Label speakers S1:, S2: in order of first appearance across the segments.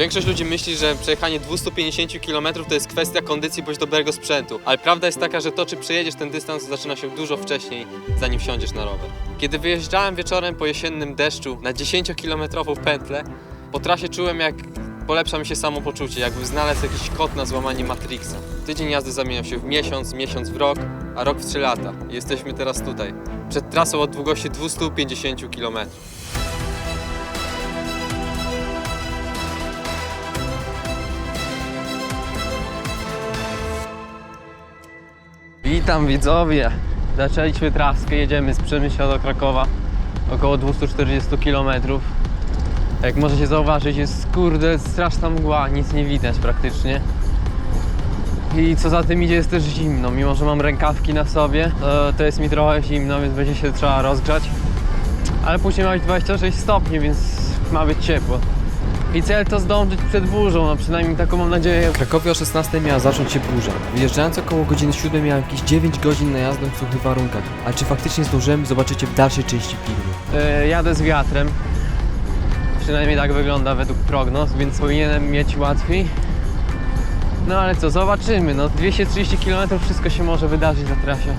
S1: Większość ludzi myśli, że przejechanie 250 km to jest kwestia kondycji bądź dobrego sprzętu, ale prawda jest taka, że to czy przejedziesz ten dystans zaczyna się dużo wcześniej, zanim wsiądziesz na rower. Kiedy wyjeżdżałem wieczorem po jesiennym deszczu na 10-kilometrową pętlę, po trasie czułem jak polepsza mi się samopoczucie, jakbym znalazł jakiś kod na złamanie Matrixa. Tydzień jazdy zamieniał się w miesiąc, miesiąc w rok, a rok w 3 lata. Jesteśmy teraz tutaj, przed trasą o długości 250 km. Witam widzowie! Zaczęliśmy traskę, jedziemy z Przemyśla do Krakowa, około 240 km. Jak możecie zauważyć, jest kurde straszna mgła, nic nie widać praktycznie. I co za tym idzie, jest też zimno. Mimo, że mam rękawki na sobie, to, to jest mi trochę zimno, więc będzie się trzeba rozgrzać. Ale później ma być 26 stopni, więc ma być ciepło. I cel to zdążyć przed burzą, no przynajmniej taką mam nadzieję.
S2: W Krakowie o 16 miała zacząć się burza. Wyjeżdżając około godziny 7 miałem jakieś 9 godzin na jazdę w suchych warunkach. Ale czy faktycznie zdążyłem zobaczycie w dalszej części filmu.
S1: E, jadę z wiatrem. Przynajmniej tak wygląda według prognoz, więc powinienem mieć łatwiej. No ale co, zobaczymy. No 230 km wszystko się może wydarzyć na trasie.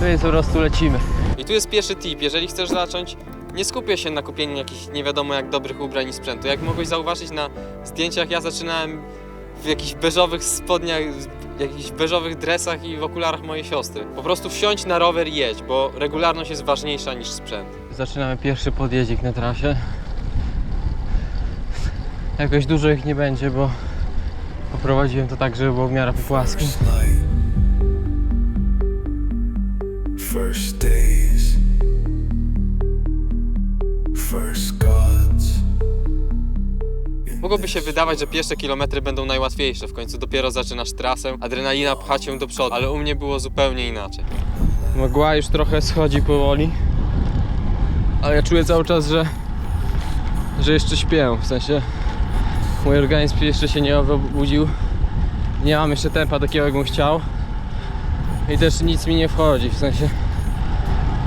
S1: To jest po prostu lecimy. I tu jest pierwszy tip. Jeżeli chcesz zacząć, nie skupiaj się na kupieniu jakichś nie wiadomo jak dobrych ubrań i sprzętu. Jak mogłeś zauważyć na zdjęciach, ja zaczynałem w jakichś beżowych spodniach, w jakichś beżowych dresach i w okularach mojej siostry. Po prostu wsiądź na rower i jedź, bo regularność jest ważniejsza niż sprzęt. Zaczynamy pierwszy podjeździk na trasie. Jakoś dużo ich nie będzie, bo poprowadziłem to tak, żeby było w miarę po płaskim.
S3: First
S1: Mogłoby się wydawać, że pierwsze kilometry będą najłatwiejsze, w końcu dopiero zaczynasz trasę, adrenalina pcha cię do przodu, ale u mnie było zupełnie inaczej. Mgła już trochę schodzi powoli, ale ja czuję cały czas, że, że jeszcze śpię, w sensie mój organizm jeszcze się nie obudził, nie mam jeszcze tempa takiego jakbym chciał. I też nic mi nie wchodzi, w sensie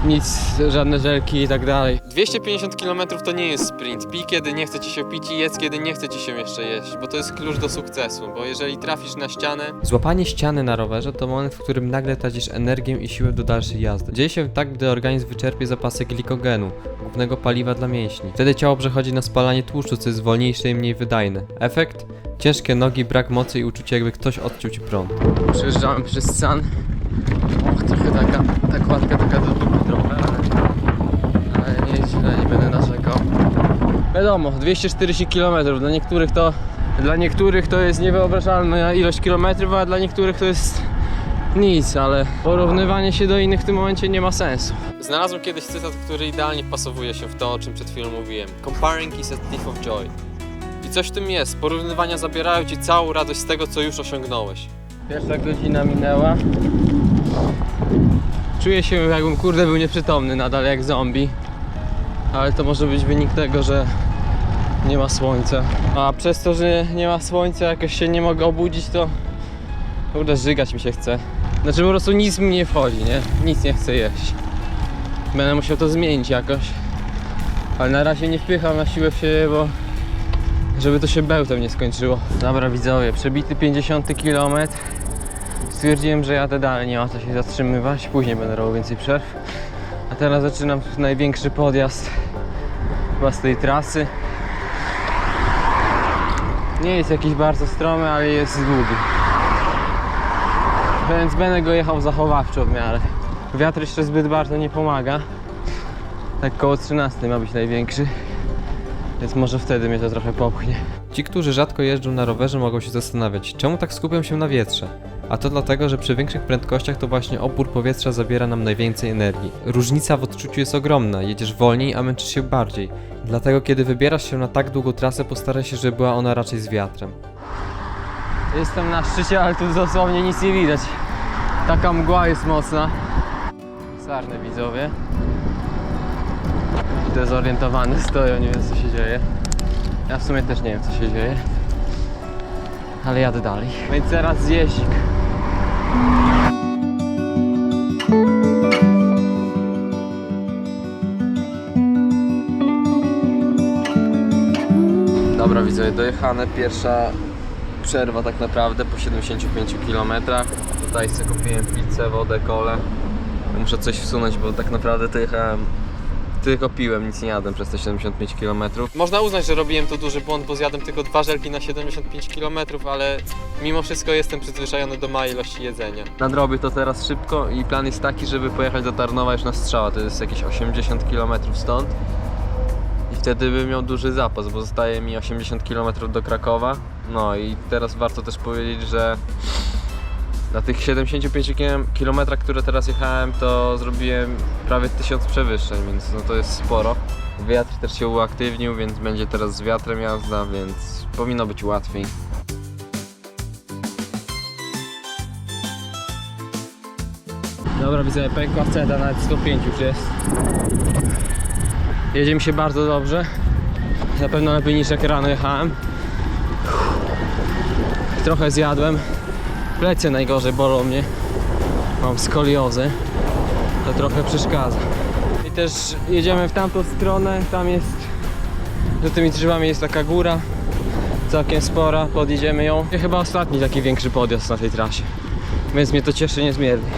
S1: nic, żadne żelki i tak dalej. 250 km to nie jest sprint. Pij kiedy nie chce ci się pić i jedz kiedy nie chce ci się jeszcze jeść, bo to jest klucz do sukcesu, bo jeżeli trafisz na ścianę,
S2: Złapanie ściany na rowerze to moment, w którym nagle tracisz energię i siłę do dalszej jazdy. Dzieje się tak, gdy organizm wyczerpie zapasy glikogenu, głównego paliwa dla mięśni. Wtedy ciało przechodzi na spalanie tłuszczu, co jest wolniejsze i mniej wydajne. Efekt? Ciężkie nogi, brak mocy i uczucie jakby ktoś odciął ci prąd.
S1: przejeżdżamy przez San. Och, trochę taka, ta kładka taka do dupy trochę, ale, ale nie jest źle, nie będę narzekał. Wiadomo, 240 km, dla niektórych to dla niektórych to jest niewyobrażalna ilość kilometrów, a dla niektórych to jest nic, ale porównywanie się do innych w tym momencie nie ma sensu. Znalazłem kiedyś cytat, który idealnie pasowuje się w to, o czym przed chwilą mówiłem. Comparing is a thief of joy. I coś w tym jest. Porównywania zabierają ci całą radość z tego, co już osiągnąłeś. Pierwsza godzina minęła. Czuję się jakbym kurde był nieprzytomny nadal jak zombie. Ale to może być wynik tego, że nie ma słońca. A przez to, że nie ma słońca, jakoś się nie mogę obudzić, to kurde żygać mi się chce. Znaczy po prostu nic mi nie wchodzi, nie? Nic nie chcę jeść. Będę musiał to zmienić jakoś. Ale na razie nie wpycham na siłę w siebie, bo żeby to się bełtem nie skończyło. Dobra widzowie, przebity 50 km. Stwierdziłem, że jadę dalej, nie ma co się zatrzymywać. Później będę robił więcej przerw. A teraz zaczynam największy podjazd chyba z tej trasy. Nie jest jakiś bardzo stromy, ale jest długi. Więc będę go jechał zachowawczo w miarę. Wiatr jeszcze zbyt bardzo nie pomaga. Tak koło 13 ma być największy. Więc może wtedy mnie to trochę popchnie.
S2: Ci, którzy rzadko jeżdżą na rowerze, mogą się zastanawiać, czemu tak skupiam się na wietrze. A to dlatego, że przy większych prędkościach to właśnie opór powietrza zabiera nam najwięcej energii. Różnica w odczuciu jest ogromna, jedziesz wolniej, a męczysz się bardziej. Dlatego, kiedy wybierasz się na tak długą trasę, postaraj się, żeby była ona raczej z wiatrem.
S1: Jestem na szczycie, ale tu dosłownie nic nie widać. Taka mgła jest mocna. Sarny widzowie. Dezorientowany stoją, nie wiem co się dzieje. Ja w sumie też nie wiem co się dzieje. Ale jadę dalej. Więc teraz zjeździk. Dobra widzę, dojechane, pierwsza przerwa tak naprawdę po 75 km. Tutaj sobie kupiłem pizzę, wodę, kolę. Muszę coś wsunąć, bo tak naprawdę to jechałem tylko piłem, nic nie jadłem przez te 75 km. Można uznać, że robiłem tu duży błąd, bo zjadłem tylko dwa żelki na 75 km, ale mimo wszystko jestem przyzwyczajony do małej ilości jedzenia. Nadrobię to teraz szybko i plan jest taki, żeby pojechać do Tarnowa już na strzała, to jest jakieś 80 km stąd. I wtedy bym miał duży zapas, bo zostaje mi 80 km do Krakowa. No i teraz warto też powiedzieć, że na tych 75 km, które teraz jechałem, to zrobiłem prawie 1000 przewyższeń, więc no to jest sporo. Wiatr też się uaktywnił, więc będzie teraz z wiatrem jazda, więc powinno być łatwiej. Dobra, widzę, pękła ceda, nawet 105 już jest. Jedzie mi się bardzo dobrze. Na pewno lepiej niż jak rano jechałem. Trochę zjadłem. Plecy najgorzej bolą mnie. Mam skoliozę. To trochę przeszkadza. I też jedziemy w tamtą stronę. Tam jest, za tymi drzewami jest taka góra. Całkiem spora. Podjedziemy ją. I chyba ostatni taki większy podjazd na tej trasie. Więc mnie to cieszy niezmiernie.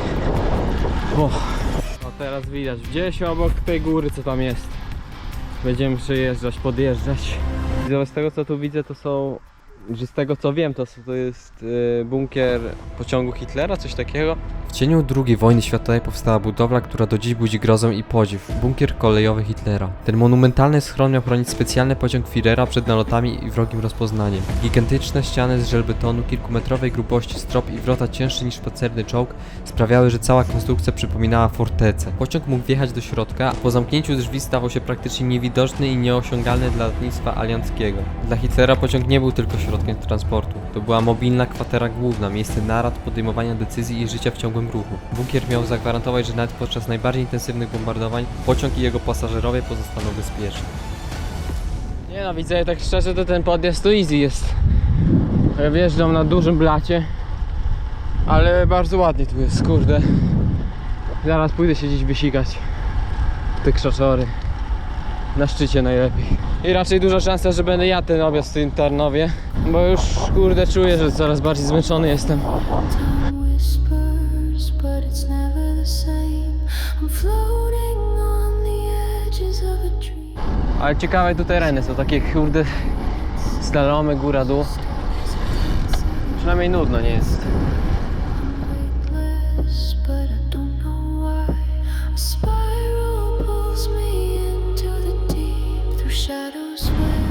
S1: O, no teraz widać gdzieś obok tej góry co tam jest. Będziemy przejeżdżać, podjeżdżać. Z tego co tu widzę to są, z tego co wiem to, to jest y, bunkier pociągu Hitlera, coś takiego.
S2: Cieniu II wojny światowej powstała budowla, która do dziś budzi grozę i podziw. Bunkier kolejowy Hitlera. Ten monumentalny schron miał chronić specjalny pociąg Führera przed nalotami i wrogim rozpoznaniem. Gigantyczne ściany z żelbetonu, kilkumetrowej grubości strop i wrota cięższy niż pancerny czołg sprawiały, że cała konstrukcja przypominała fortecę. Pociąg mógł wjechać do środka, a po zamknięciu drzwi stawał się praktycznie niewidoczny i nieosiągalny dla lotnictwa alianckiego. Dla Hitlera pociąg nie był tylko środkiem transportu. To była mobilna kwatera główna, miejsce narad, podejmowania decyzji i życia w ciągłym ruchu. Bunkier miał zagwarantować, że nawet podczas najbardziej intensywnych bombardowań pociąg i jego pasażerowie pozostaną bezpieczni.
S1: Nie no, widzę tak szczerze to ten podjazd to easy jest. Wjeżdżam na dużym blacie. Ale bardzo ładnie tu jest, kurde. Zaraz pójdę się gdzieś wysikać. Te krzaczory. Na szczycie najlepiej. I raczej duża szansa, że będę ja ten objazd w tym Tarnowie. Bo już kurde czuję, że coraz bardziej zmęczony jestem. Ale ciekawe tu tereny są takie kurde slalomy, góra, dół. Przynajmniej nudno nie jest.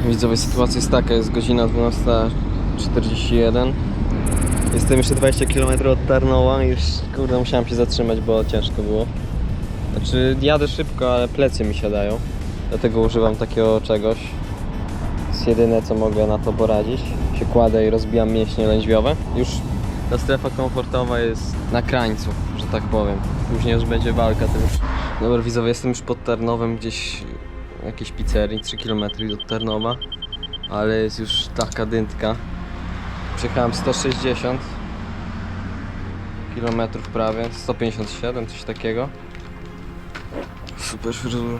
S1: Widzowie, sytuacja jest taka, jest godzina 12.41 Jestem jeszcze 20 km od Tarnowa i już kurde musiałem się zatrzymać, bo ciężko było Znaczy jadę szybko, ale plecy mi siadają Dlatego używam takiego czegoś. Jest jedyne co mogę na to poradzić. Się kładę i rozbijam mięśnie lędźwiowe. Już ta strefa komfortowa jest na krańcu, że tak powiem. Później już będzie walka to już... Dobra widzowie, jestem już pod Tarnowem gdzieś w jakiejś pizzerii 3 km od Tarnowa. Ale jest już taka dyntka przejechałem 160 km prawie 157 coś takiego super fryzura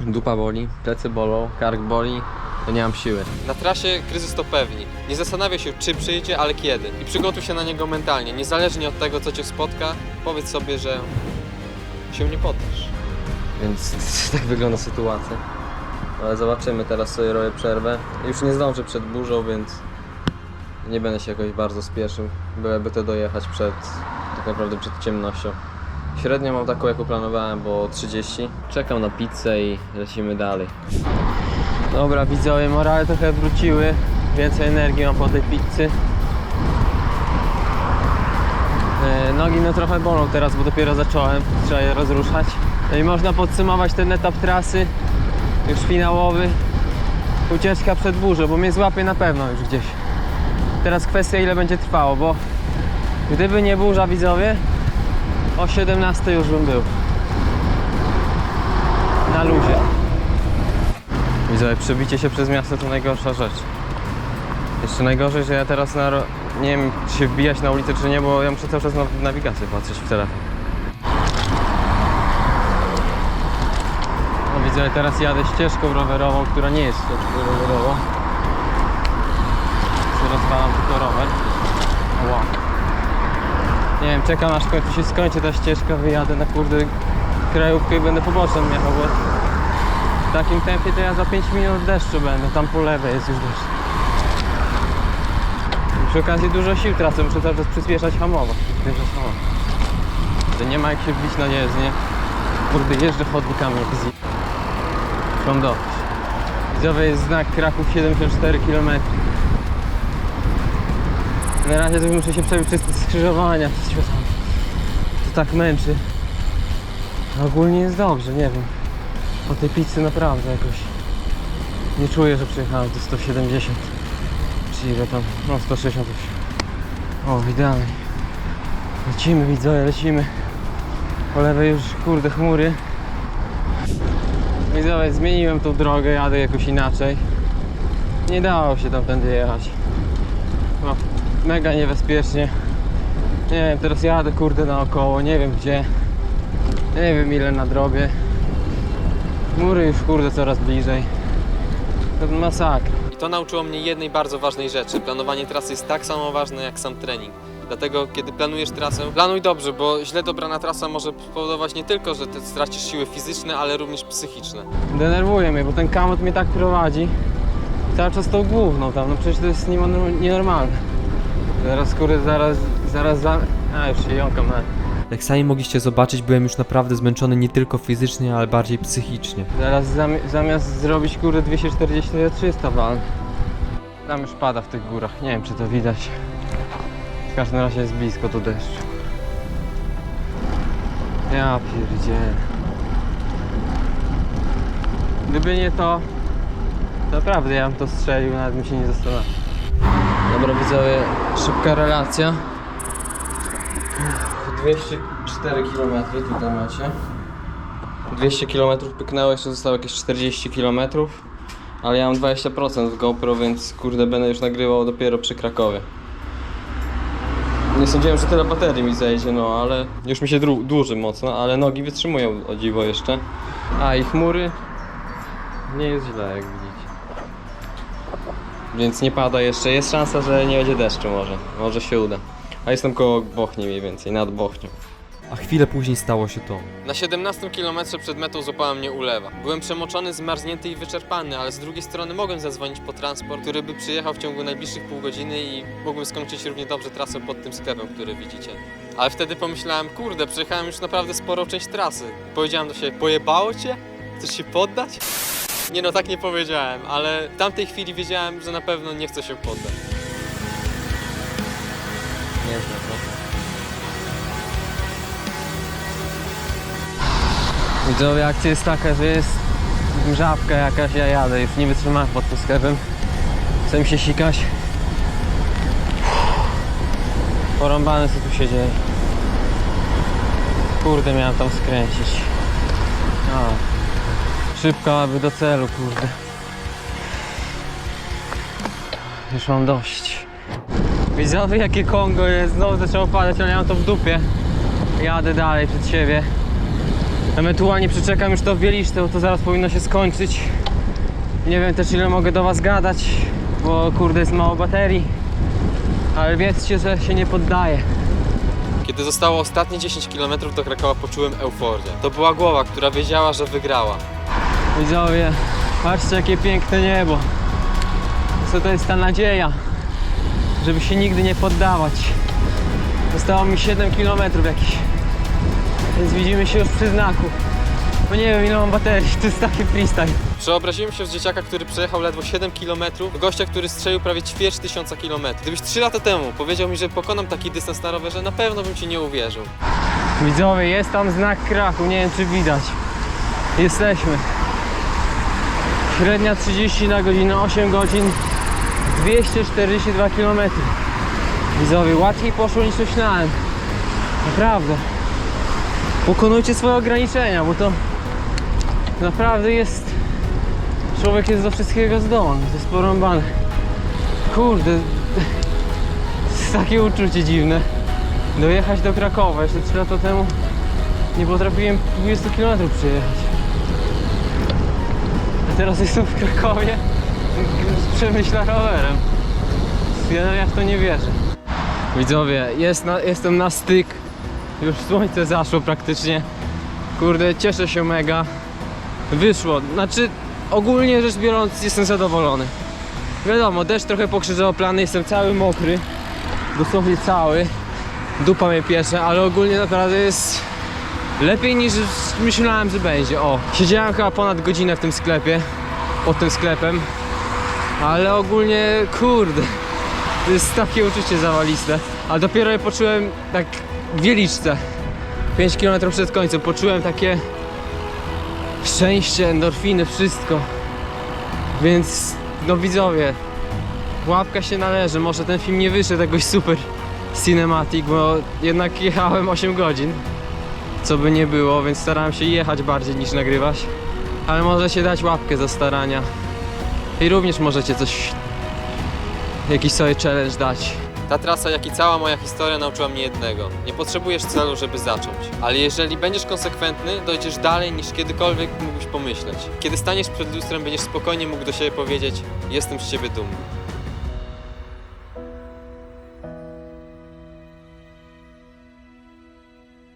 S1: dupa boli, plecy bolą, kark boli to nie mam siły. Na trasie kryzys to pewni. Nie zastanawiaj się czy przyjdzie, ale kiedy. I przygotuj się na niego mentalnie. Niezależnie od tego co cię spotka, powiedz sobie, że się nie poddasz. Więc tak wygląda sytuacja. Ale zobaczymy, teraz sobie robię przerwę. Już nie zdążę przed burzą, więc nie będę się jakoś bardzo spieszył. Byłoby to dojechać przed, tak naprawdę przed ciemnością. Średnio mam taką, jaką planowałem, bo 30. Czekam na pizzę i lecimy dalej. Dobra, widzowie, morale trochę wróciły. Więcej energii mam po tej pizzy. E, Nogi no trochę bolą teraz, bo dopiero zacząłem. Trzeba je rozruszać. No i można podsumować ten etap trasy. Już finałowy. Ucieczka przed burzą, bo mnie złapie na pewno już gdzieś. Teraz kwestia ile będzie trwało, bo gdyby nie burza widzowie, o 17 już bym był. Na luzie. Widzowie, przebicie się przez miasto to najgorsza rzecz. Jeszcze najgorzej, że ja teraz na, nie wiem czy się wbijać na ulicę czy nie, bo ja muszę cały czas na nawigację patrzeć w telefon. No widzę, teraz jadę ścieżką rowerową, która nie jest ścieżką rowerową. Rozwalam tylko rower. Wow. Nie wiem, czekam aż w końcu się skończy ta ścieżka, wyjadę na kurde krajówkę i będę poboczem jechał, bo w takim tempie to ja za 5 minut deszczu będę, tam po lewej jest już deszcz. Przy okazji dużo sił tracę, muszę cały czas przyspieszać hamować, przyspieszać. To nie ma jak się wbić na jezdnię. Kurde, jeżdżę chodnikami jak z... Mam dość. Widzowie jest znak Kraków 74 km. Na razie to muszę się przebić przez te skrzyżowania. To tak męczy. A ogólnie jest dobrze, nie wiem. Po tej pizzy naprawdę jakoś nie czuję, że przejechałem to 170. Czy ile tam? No 160 już. O, idealnie. Lecimy widzowie, lecimy. Po lewej już kurde chmury. Widzowie, zmieniłem tą drogę, jadę jakoś inaczej. Nie dało się tamtędy jechać. No, mega niebezpiecznie. Nie wiem, teraz jadę kurde naokoło, nie wiem gdzie. Nie wiem ile nadrobię. Chmury już kurde coraz bliżej. To masakra.
S2: I to nauczyło mnie jednej bardzo ważnej rzeczy. Planowanie trasy jest tak samo ważne jak sam trening. Dlatego, kiedy planujesz trasę, planuj dobrze, bo źle dobrana trasa może spowodować nie tylko, że ty stracisz siły fizyczne, ale również psychiczne.
S1: Denerwuje mnie, bo ten kamot mnie tak prowadzi. Cały czas tą główną tam, no przecież to jest nienormalne. Zaraz kurde, zaraz, zaraz za... A już się jąkam na...
S2: Jak sami mogliście zobaczyć, byłem już naprawdę zmęczony nie tylko fizycznie, ale bardziej psychicznie.
S1: Zaraz zami- zamiast zrobić kurde 240 to ja 300 wal. Tam już pada w tych górach, nie wiem czy to widać. W każdym razie jest blisko do deszczu. Ja pierdzielę. Gdyby nie to, to naprawdę ja bym to strzelił, nawet bym się nie zastanawiał. Dobra widzowie, szybka relacja. 204 km tutaj macie. 200 km pyknęło, jeszcze zostało jakieś 40 km. Ale ja mam 20% w GoPro, więc kurde będę już nagrywał dopiero przy Krakowie. Nie sądziłem, że tyle baterii mi zejdzie, no ale już mi się dłuży mocno, ale nogi wytrzymują o dziwo jeszcze. A i chmury nie jest źle, jak widzicie. Więc nie pada jeszcze. Jest szansa, że nie będzie deszczu może. Może się uda. A jestem koło Bochni mniej więcej, nad Bochnią.
S2: A chwilę później stało się to. Na 17 km przed metą złapała mnie ulewa. Byłem przemoczony, zmarznięty i wyczerpany, ale z drugiej strony mogłem zadzwonić po transport, który by przyjechał w ciągu najbliższych pół godziny i mógłbym skończyć równie dobrze trasę pod tym sklepem, który widzicie. Ale wtedy pomyślałem, kurde, przejechałem już naprawdę sporą część trasy. Powiedziałem do siebie, pojebało cię? Chcesz się poddać? Nie no, tak nie powiedziałem, ale w tamtej chwili wiedziałem, że na pewno nie chcę się poddać.
S1: Nie znam, no. Widzowie, akcja jest taka, że jest żabka jakaś, ja jadę, już nie wytrzymałem pod tym sklepem. Chcę mi się sikać. Porąbane co tu się dzieje. Kurde, miałem tam skręcić. Szybko, aby do celu, kurde. Już mam dość. Widzowie jakie Kongo jest, znowu zaczęło padać, ale ja mam to w dupie. Jadę dalej przed siebie. Ewentualnie przeczekam już to w Wieliczce, bo to zaraz powinno się skończyć. Nie wiem też ile mogę do was gadać, bo kurde jest mało baterii. Ale wiedzcie, że się nie poddaję.
S2: Kiedy zostało ostatnie 10 km do Krakowa, poczułem euforię. To była głowa, która wiedziała, że wygrała.
S1: Widzowie, patrzcie jakie piękne niebo. Co to jest ta nadzieja, żeby się nigdy nie poddawać. Zostało mi 7 km jakiś. Więc widzimy się już przy znaku. Bo nie wiem ile mam baterii, to jest taki freestyle.
S2: Przeobraziłem się z dzieciaka, który przejechał ledwo 7 km, do gościa, który strzelił prawie ćwierć tysiąca kilometrów. Gdybyś 3 lata temu powiedział mi, że pokonam taki dystans na rowerze, na pewno bym ci nie uwierzył.
S1: Widzowie, jest tam znak kraku, nie wiem czy widać. Jesteśmy. Średnia 30 na godzinę, 8 godzin, 242 km. Widzowie, łatwiej poszło niż myślałem. Naprawdę. Pokonujcie swoje ograniczenia, bo to naprawdę jest... Człowiek jest do wszystkiego zdolny, to jest porąbane. Kurde, jest takie uczucie dziwne dojechać do Krakowa. Jeszcze 3 lata temu nie potrafiłem 20 km przejechać. Teraz jestem w Krakowie Przemyśla rowerem. Ja, ja w to nie wierzę. Widzowie, jest na, jestem na styk. Już słońce zaszło praktycznie. Kurde, cieszę się mega. Wyszło. Znaczy, ogólnie rzecz biorąc, jestem zadowolony. Wiadomo, deszcz trochę pokrzyżował plany, jestem cały mokry. Dosłownie cały. Dupa mnie piecze, ale ogólnie naprawdę jest lepiej niż myślałem, że będzie. O, siedziałem chyba ponad godzinę w tym sklepie, pod tym sklepem, ale ogólnie, kurde, to jest takie uczucie zawaliste. A dopiero je poczułem tak w Wieliczce, 5 km przed końcem, poczułem takie szczęście, endorfiny, wszystko. Więc, no widzowie, łapka się należy. Może ten film nie wyszedł jakoś super cinematic, bo jednak jechałem 8 godzin. Co by nie było, więc starałem się jechać bardziej niż nagrywać. Ale możecie dać łapkę za starania. I również możecie coś, jakiś sobie challenge dać.
S2: Ta trasa, jak i cała moja historia nauczyła mnie jednego. Nie potrzebujesz celu, żeby zacząć. Ale jeżeli będziesz konsekwentny, dojdziesz dalej niż kiedykolwiek mógłbyś pomyśleć. Kiedy staniesz przed lustrem, będziesz spokojnie mógł do siebie powiedzieć: Jestem z ciebie dumny.